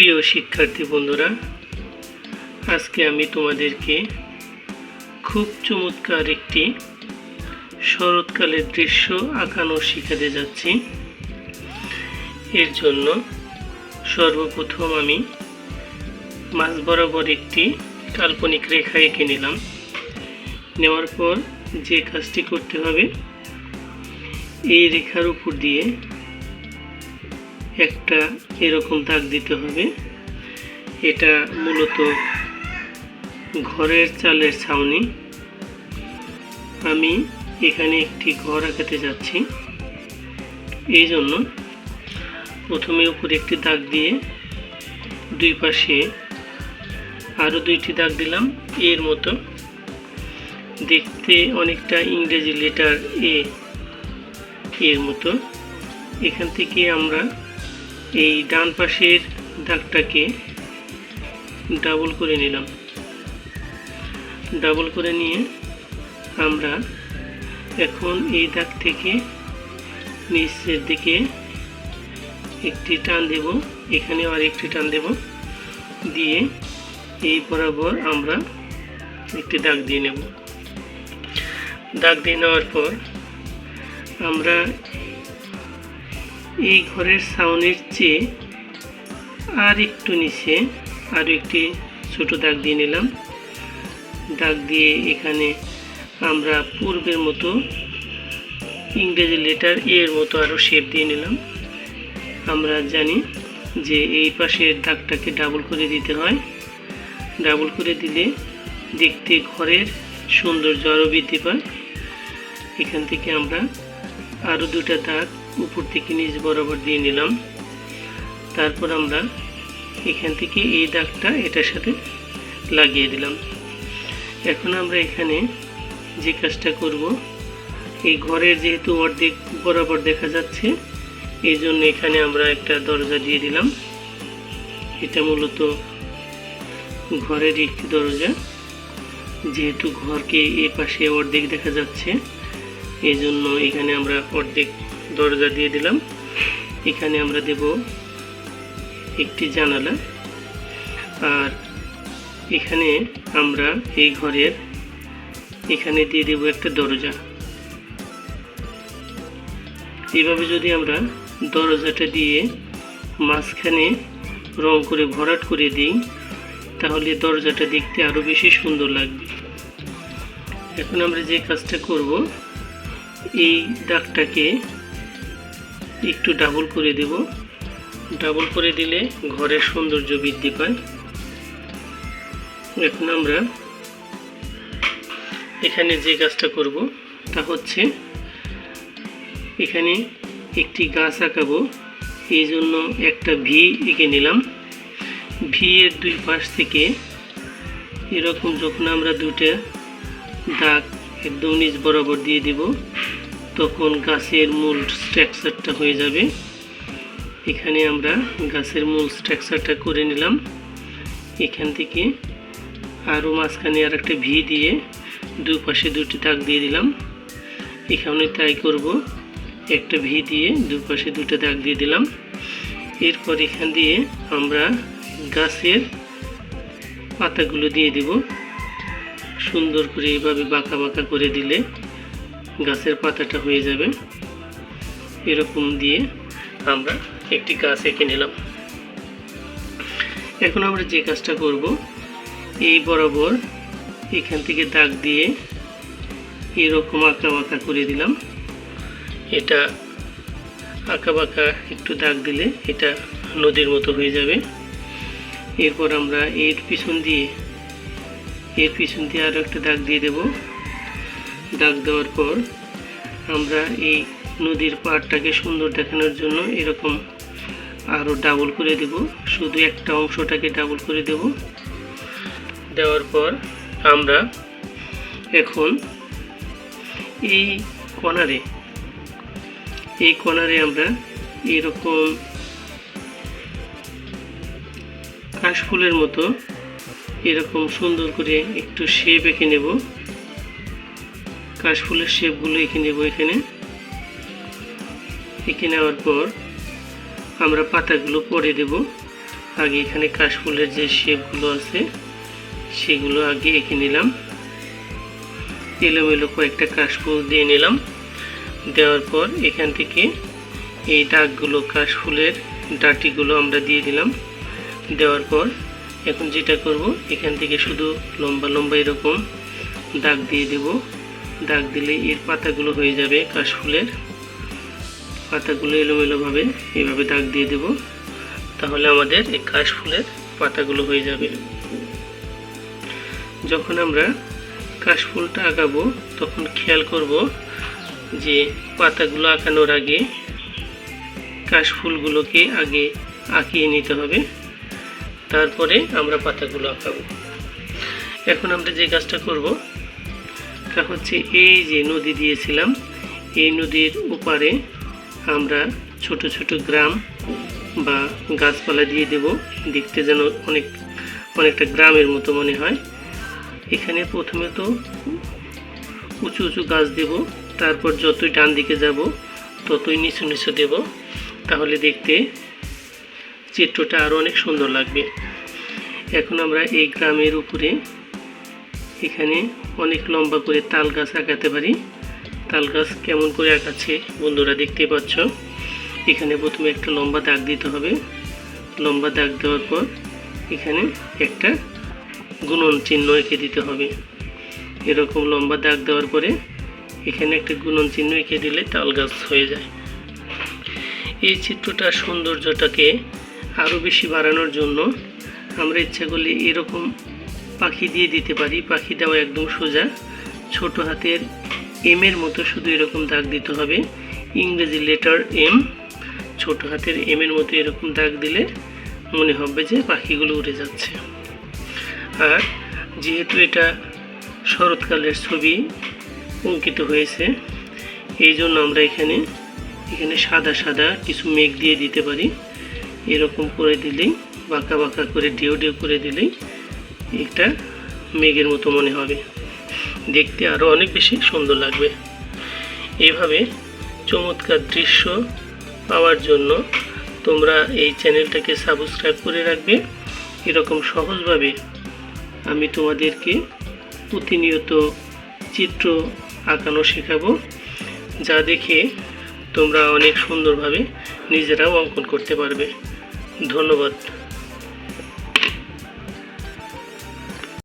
প্রিয় শিক্ষার্থী বন্ধুরা, আজকে আমি তোমাদেরকে খুব চমৎকার একটি শরৎকালের দৃশ্য আঁকানো শিখাতে যাচ্ছি। এর জন্য সর্বপ্রথম আমি মাঝ বরাবর একটি কাল্পনিক রেখা এঁকে নিলাম। নেওয়ার পর যে কাজটি করতে হবে, এই রেখার উপর দিয়ে একটা এরকম দাগ দিতে হবে। এটা মূলত ঘরের চালের ছাউনি। আমি এখানে একটি ঘর আঁকাতে যাচ্ছি। এই জন্য প্রথমে উপরে একটি দাগ দিয়ে দুই পাশে আরও দুইটি দাগ দিলাম। এর মতো দেখতে অনেকটা ইংরেজি লেটার এ, এর মতো। এখান থেকে আমরা এই ডান পাশের দাগটাকে ডাবল করে নিলাম। ডাবল করে নিয়ে আমরা এখন এই দাগ থেকে নিচের দিকে একটি টান দেব, এখানে আর একটি টান দেব, দিয়ে এই বরাবর আমরা একটি দাগ দিয়ে নেব। দাগ দিয়ে নেওয়ার পর আমরা এই ঘরের সাউনের চেয়ে আর একটু নিচে আরও একটি ছোট দাগ দিয়ে নিলাম। দাগ দিয়ে এখানে আমরা পূর্বের মতো ইংরেজি লেটার এর মতো আরও শেপ দিয়ে নিলাম। আমরা জানি যে এই পাশের দাগটাকে ডাবল করে দিতে হয়। ডাবল করে দিলে দেখতে ঘরের সৌন্দর্য আরও বৃদ্ধি পায়। এখান থেকে আমরা আরও দুটা দাগ উপর থেকে নিচ বরাবর দিয়ে নিলাম। তারপর আমরা এখান থেকে এই দাগটা এটার সাথে লাগিয়ে দিলাম। এখন আমরা এখানে যে কাজটা করব, এই ঘরের যেহেতু অর্ধেক বরাবর দেখা যাচ্ছে, এই জন্য এখানে আমরা একটা দরজা দিয়ে দিলাম। এটা মূলত ঘরের একটি দরজা। যেহেতু ঘরকে এ পাশে অর্ধেক দেখা যাচ্ছে, এই জন্য এখানে আমরা অর্ধেক দরজা দিয়ে দিলাম। এখানে আমরা দেব একটি জানালা। আর এখানে আমরা এই ঘরের এখানে দিয়ে দেব একটা দরজা। এইভাবে যদি আমরা দরজাটা দিয়ে মাঝখানে রং করে, ভরাট করে দিই, তাহলে দরজাটা দেখতে আরও বেশি সুন্দর লাগবে। এখন আমরা যে কাজটা করব, এই দাগটাকে একটু ডাবল করে দেব। ডাবল করে দিলে ঘরের সৌন্দর্য বৃদ্ধি পায়। এখন আমরা এখানে যে কাজটা করব, তা হচ্ছে এখানে একটি গাছ আঁকাবো। এই জন্য একটা ভি এঁকে নিলাম। ভি এর দুই পাশ থেকে এরকম যখন আমরা দুটা দাগ একদম নিচ বরাবর দিয়ে দিব তখন গাছের মূল স্ট্রাকচারটা হয়ে যাবে। এখানে আমরা গাছের মূল স্ট্রাকচারটা করে নিলাম। এখান থেকে আরও মাঝখানে আর একটা ভি দিয়ে দুপাশে দুটি দাগ দিয়ে দিলাম। এখানে তাই করব। একটা ভি দিয়ে দুপাশে দুটো দাগ দিয়ে দিলাম। এরপর এখান দিয়ে আমরা গাছের পাতাগুলো দিয়ে দিব। সুন্দর করে এইভাবে বাঁকা বাঁকা করে দিলে গাছের পাতাটা হয়ে যাবে। এরকম দিয়ে আমরা একটি গাছ এঁকে নিলাম। এখন আমরা যে কাজটা করব, এই বরাবর এখান থেকে দাগ দিয়ে এরকম আঁকা বাঁকা করে দিলাম। এটা আঁকা বাঁকা একটু দাগ দিলে এটা নদীর মতো হয়ে যাবে। এরপর আমরা এর পিছন দিয়ে, এর পিছন দিয়ে আরও একটা দাগ দিয়ে দেব। দাগ দেওয়ার পর আমরা এই নদীর পাড়টাকে সুন্দর দেখানোর জন্য এরকম আরও ডাবল করে দেব। শুধু একটা অংশটাকে ডাবল করে দেব। দেওয়ার পর আমরা এখন এই কর্নারে এই কর্নারে আমরা এরকম কাশফুলের মতো এরকম সুন্দর করে একটু শেপ এঁকে নেব। কাশফুলের শেপগুলো এঁকে নেব এখানে। এঁকে নেওয়ার পর আমরা পাতাগুলো পরে দেব। আগে এখানে কাশফুলের যে শেপগুলো আছে, সেগুলো আগে এঁকে নিলাম। এলোমেলো কয়েকটা কাশফুল দিয়ে নিলাম। দেওয়ার পর এখান থেকে এই দাগগুলো কাশফুলের ডাটিগুলো আমরা দিয়ে দিলাম। দেওয়ার পর এখন যেটা করব, এখান থেকে শুধু লম্বা লম্বা এরকম দাগ দিয়ে দেব। দাগ দিলে এর পাতাগুলো হয়ে যাবে কাশফুলের। পাতাগুলো এলোমেলোভাবে এভাবে দাগ দিয়ে দেব। তাহলে আমাদের এই কাশফুলের পাতাগুলো হয়ে যাবে। যখন আমরা কাশফুলটা আঁকাবো তখন খেয়াল করব যে পাতাগুলো আঁকানোর আগে কাশফুলগুলোকে আগে আঁকিয়ে নিতে হবে। তারপরে আমরা পাতাগুলো আঁকাবো। এখন আমরা যে কাজটা করব তা হচ্ছে এই যে নদী দিয়েছিলাম, এই নদীর ওপারে আমরা ছোট ছোট গ্রাম বা গাছপালা দিয়ে দেব, দেখতে যেন অনেক, অনেকটা গ্রামের মতো মনে হয়। এখানে প্রথমে তো উঁচু উঁচু গাছ দেব, তারপর যতই ডান দিকে যাব, ততই নিচু নিচু দেব। তাহলে দেখতে চিত্রটা আরও অনেক সুন্দর লাগবে। এখন আমরা এই গ্রামের উপরে এখানে অনেক লম্বা করে তাল গাছ আঁকাতে পারি। তাল গাছ কেমন করে আঁকাচ্ছে বন্ধুরা দেখতে পাচ্ছ। এখানে প্রথমে একটা লম্বা দাগ দিতে হবে। লম্বা দাগ দেওয়ার পর এখানে একটা গুণন চিহ্ন এঁকে দিতে হবে। এরকম লম্বা দাগ দেওয়ার পরে এখানে একটা গুণন চিহ্ন এঁকে দিলে তাল গাছ হয়ে যায়। এই চিত্রটার সৌন্দর্যটাকে আরও বেশি বাড়ানোর জন্য আমরা ইচ্ছা করলে এরকম পাখি দিয়ে দিতে পারি। পাখিটাও একদম সোজা। ছোট হাতের এম এর মতো শুধু এরকম দাগ দিতে হবে। ইংরেজি লেটার এম ছোট হাতের এম এর মতো এরকম দাগ দিলে মনে হবে যে পাখিগুলো উড়ে যাচ্ছে। আর যেহেতু এটা শরৎকালের ছবি অঙ্কিত হয়েছে, এই জন্য আমরা এখানে এখানে সাদা সাদা কিছু মেঘ দিয়ে দিতে পারি। এরকম করে দিলেই, বাঁকা বাঁকা করে ডেউ ডেউ করে দিলেই এটা মেঘের মতো মনে হবে। দেখতে আরও অনেক বেশি সুন্দর লাগবে। এইভাবে চমৎকার দৃশ্য পাওয়ার জন্য তোমরা এই চ্যানেলটাকে সাবস্ক্রাইব করে রাখবে। এরকম সহজভাবে আমি তোমাদেরকে প্রতিনিয়ত চিত্র আঁকানো শেখাবো, যা দেখে তোমরা অনেক সুন্দরভাবে নিজেরাও অঙ্কন করতে পারবে। ধন্যবাদ।